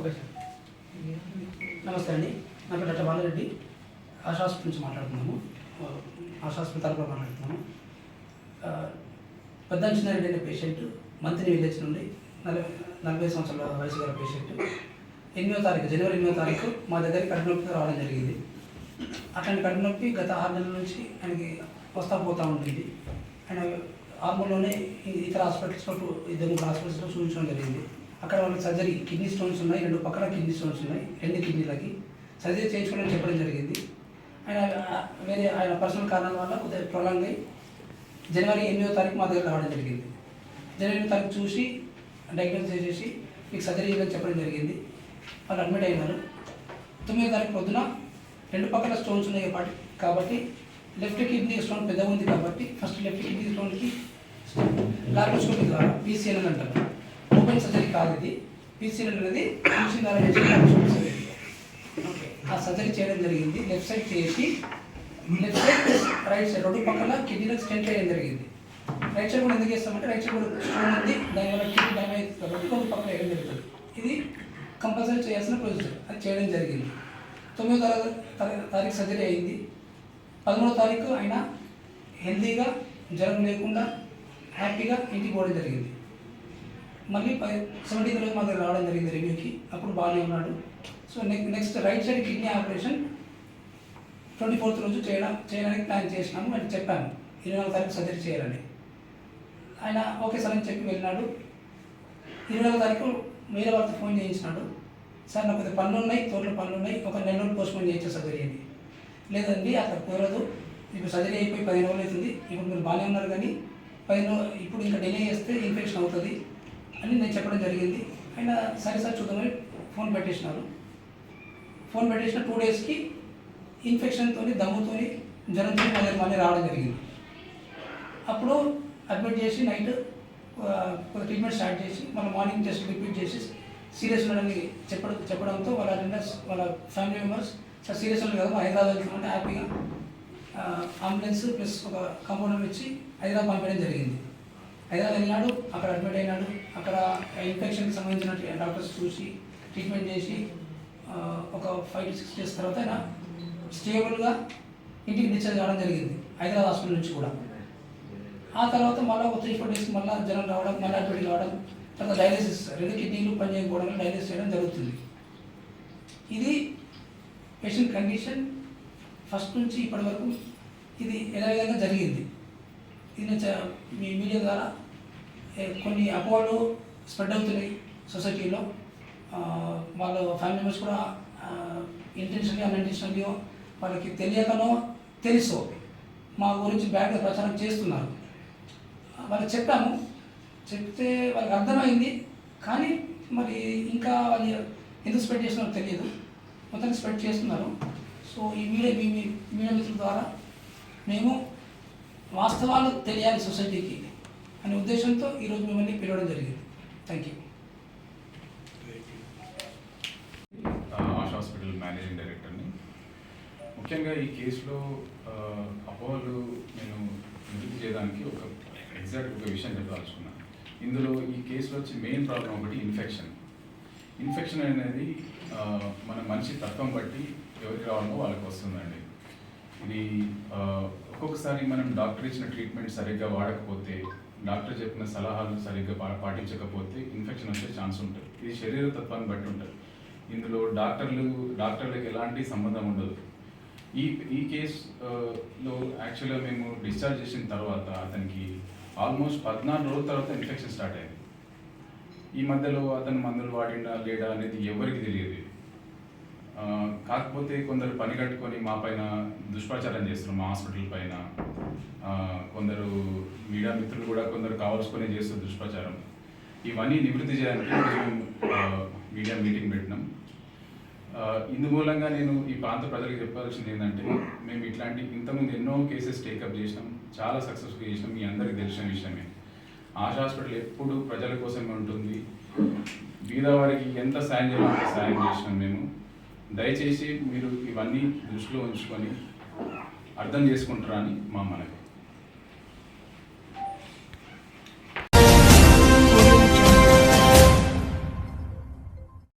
Okay sir నమస్తే అండి. నా పేరు డాక్టర్ బాలరెడ్డి. ఆశా హాస్పిటల్ నుంచి మాట్లాడుతున్నాము. ఆశా హాస్పిటల్ తరపున మాట్లాడుతున్నాము. పెద్ద చిన్నారెడ్డి అనే పేషెంట్ మంత్రి విలేజ్ నుండి నలభై నలభై సంవత్సరాల వయసు గల పేషెంట్ ఎనిమిదో తారీఖు జనవరి ఎనిమిదో తారీఖు మా దగ్గరికి కడుపు నొప్పి రావడం జరిగింది. అట్లాంటి కడుపు నొప్పి గత ఆరు నెలల నుంచి ఆయనకి వస్తా పోతూ ఉంటుంది ఆయన ఆర్మూర్లోనే ఇతర హాస్పిటల్స్లో ఇద్దరు హాస్పిటల్స్లో చూపించడం జరిగింది. అక్కడ వాళ్ళకి సర్జరీ కిడ్నీ స్టోన్స్ ఉన్నాయి రెండు పక్కన కిడ్నీ స్టోన్స్ ఉన్నాయి రెండు కిడ్నీలకి. సర్జరీ చేయించుకోవడం చెప్పడం జరిగింది. ఆయన వేరే ఆయన పర్సనల్ కారణాల వల్ల కొద్దిగా ప్రొలాంగ్ అయ్యి జనవరి ఎనిమిదో తారీఖు మా దగ్గర రావడం జరిగింది. జనవరి ఎనిమిదో తారీఖు చూసి డయాగ్నోస్ చేసేసి మీకు సర్జరీ చేయాలని చెప్పడం జరిగింది. వాళ్ళు అడ్మిట్ అయినారు. తొమ్మిదో తారీఖు పొద్దున రెండు పక్కల స్టోన్స్ ఉన్నాయి కాబట్టి కాబట్టి లెఫ్ట్ కిడ్నీ స్టోన్ పెద్దగా ఉంది కాబట్టి ఫస్ట్ లెఫ్ట్ కిడ్నీ స్టోన్కి లాప్రోస్కోపీ ద్వారా పీసీఎన్ అంటారు. కాదు ఇది పీసీఎల్ అనేది మిషన్ ద్వారా ఓకే ఆ సర్జరీ చేయడం జరిగింది. లెఫ్ట్ సైడ్ చేసి లెఫ్ట్ సైడ్ రైట్ సైడ్ రెండు పక్కల కిడ్నీలో స్టెంట్ చేయడం జరిగింది. రైట్ సైడ్ కూడా ఎందుకు చేస్తామంటే రైట్ సైడ్ కూడా స్టోన్ ఉంది దానివల్ల కిడ్నీ డ్యామేజ్ కాబట్టి రెండు పక్కల వేయడం జరుగుతుంది. ఇది కంపల్సరీ చేయాల్సిన ప్రొసీజర్ అది చేయడం జరిగింది. తొమ్మిదో తారీఖు తారీఖు సర్జరీ అయింది. పదమూడో తారీఖు ఆయన హెల్తీగా జ్వరం లేకుండా హ్యాపీగా ఇంటికి పోవడం జరిగింది. మళ్ళీ సెవెంటీన్ రోజు మా దగ్గర రావడం జరిగింది రివ్యూకి అప్పుడు బాగానే ఉన్నాడు. So next next right side kidney operation twenty fourth రోజు చేయడం చేయడానికి ప్లాన్ చేసినాము. అని చెప్పాను ఇరవై నాలుగు తారీఖు సర్జరీ చేయాలని. ఆయన ఓకే సార్ అని చెప్పి వెళ్ళినాడు. ఇరవై నాలుగు తారీఖు వేరే వారితో ఫోన్ చేయించినాడు. సార్ నాకు కొద్దిగా పనులు ఉన్నాయి తోటలో పనులు ఉన్నాయి ఒక నెల రోజులు పోస్ట్ పోన్ చేయొచ్చు సర్జరీ అని. లేదండి అట్లా కుదరదు. ఇప్పుడు సర్జరీ అయిపోయి పదిహేను రోజులు అవుతుంది. ఇప్పుడు మీరు బాగానే ఉన్నారు కానీ పదిహేను ఇప్పుడు ఇంకా డిలే చేస్తే ఇన్ఫెక్షన్ అవుతుంది. అని నేను చెప్పడం జరిగింది. ఆయన సరే సార్ చూద్దామని ఫోన్ పెట్టేసినారు. ఫోన్ పెట్టేసిన టూ డేస్కి ఇన్ఫెక్షన్తో దమ్ముతో జ్వరంతో మళ్ళీ మళ్ళీ రావడం జరిగింది. అప్పుడు అడ్మిట్ చేసి నైట్ ట్రీట్మెంట్ స్టార్ట్ చేసి మళ్ళీ మార్నింగ్ జస్ట్ రిపీట్ చేసి సీరియస్ ఉండడానికి చెప్పడం చెప్పడంతో వాళ్ళ అటెండర్స్ వాళ్ళ ఫ్యామిలీ మెంబర్స్ సార్ సీరియస్ ఉండదు కదా హైదరాబాద్ వెళ్తామంటే హ్యాపీగా అంబులెన్స్ ప్లస్ ఒక కంపౌండర్ ఇచ్చి హైదరాబాద్ పంపించడం జరిగింది. హైదరాబాద్ వెళ్ళినాడు అక్కడ అడ్మిట్ అయినాడు. అక్కడ ఇన్ఫెక్షన్కి సంబంధించిన డాక్టర్స్ చూసి ట్రీట్మెంట్ చేసి ఒక ఫైవ్ టు సిక్స్ డేస్ తర్వాత ఆయన స్టేబుల్గా ఇంటికి డిశ్చార్జ్ కావడం జరిగింది హైదరాబాద్ హాస్పిటల్ నుంచి కూడా. ఆ తర్వాత మళ్ళీ ఒక త్రీ ఫోర్ డేస్ మళ్ళీ జ్వరం రావడం మళ్ళీ అడ్మిట్ కావడం తర్వాత డయాలిసిస్ రెండు కిడ్నీలు పనిచేయకపోవడం చేయకపోవడం డయాలిసిస్ చేయడం జరుగుతుంది. ఇది పేషెంట్ కండిషన్ ఫస్ట్ నుంచి ఇప్పటి వరకు ఇది ఎలా విధంగా జరిగింది? ఇది మీ మీడియా ద్వారా కొన్ని అపోహలు స్ప్రెడ్ అవుతున్నాయి సొసైటీలో. వాళ్ళ ఫ్యామిలీ మెంబర్స్ కూడా ఇంటెన్షన్లీ అన్ఇంటెన్షన్లీ వాళ్ళకి తెలియకనో తెలుసో మా గురించి బ్యాడ్గా ప్రచారం చేస్తున్నారు. వాళ్ళకి చెప్పాము. చెప్తే వాళ్ళకి అర్థమైంది. కానీ మరి ఇంకా వాళ్ళు ఎందుకు స్ప్రెడ్ చేస్తున్నారో తెలియదు. మొత్తానికి స్ప్రెడ్ చేస్తున్నారు. సో ఈ మీడియా మీ మీ మీడియా మిత్రుల ద్వారా మేము వాస్తవాలు తెలియాలి సొసైటీకి అనే ఉద్దేశంతో ఈరోజు మిమ్మల్ని పిలవడం జరిగింది. Thank you Asha hospital managing డైరెక్టర్ని. ముఖ్యంగా ఈ కేసులో ఆ, అపోహలు నేను నివృత్తి చేయడానికి ఒక ఎగ్జాక్ట్ ఒక విషయం చెప్పదలుచుకున్నాను ఇందులో ఈ కేసులో వచ్చి మెయిన్ ప్రాబ్లం ఒకటి ఇన్ఫెక్షన్. ఇన్ఫెక్షన్ అనేది మన మనిషి తత్వం బట్టి ఎవరికి రావాలో వాళ్ళకి వస్తుందండి. ఇది ఒక్కొక్కసారి మనం డాక్టర్ ఇచ్చిన ట్రీట్మెంట్ సరిగ్గా వాడకపోతే డాక్టర్ చెప్పిన సలహాలు సరిగ్గా పా- పాటించకపోతే ఇన్ఫెక్షన్ వచ్చే ఛాన్స్ ఉంటుంది. ఇది శరీర తత్వాన్ని బట్టి ఉంటుంది. ఇందులో డాక్టర్లు డాక్టర్లకు ఎలాంటి సంబంధం ఉండదు. ఈ ఈ కేసులో uh, యాక్చువల్గా మేము డిశ్చార్జ్ చేసిన తర్వాత అతనికి ఆల్మోస్ట్ పద్నాలుగు రోజుల తర్వాత ఇన్ఫెక్షన్ స్టార్ట్ అయింది. ఈ మధ్యలో అతను మందులు వాడిండా లేడా అనేది ఎవరికి తెలియదు కాకపోతే కొందరు పని కట్టుకొని మా పైన దుష్ప్రచారం చేస్తున్నారు మా హాస్పిటల్ పైన. కొందరు మీడియా మిత్రులు కూడా కొందరు కావాల్సుకొని చేస్తారు దుష్ప్రచారం. ఇవన్నీ నివృత్తి చేయడానికి మేము, మీడియా మీటింగ్ పెట్టినాం. ఇందుమూలంగా ఇందు మూలంగా నేను ఈ ప్రాంత ప్రజలకు చెప్పాల్సింది ఏంటంటే మేము ఇట్లాంటి ఇంతకుముందు ఎన్నో కేసెస్ టేకప్ చేసినాం చాలా సక్సెస్ఫుల్ చేసినాం మీ అందరికి తెలిసిన విషయమే. ఆశా హాస్పిటల్ ఎప్పుడు ప్రజల కోసమే ఉంటుంది బీదవారికి ఎంత సాయం చేయాలో అంత సాయం చేసినాం మేము. దయచేసి మీరు ఇవన్నీ దృష్టిలో ఉంచుకొని అర్థం చేసుకుంటారని మా మనవి.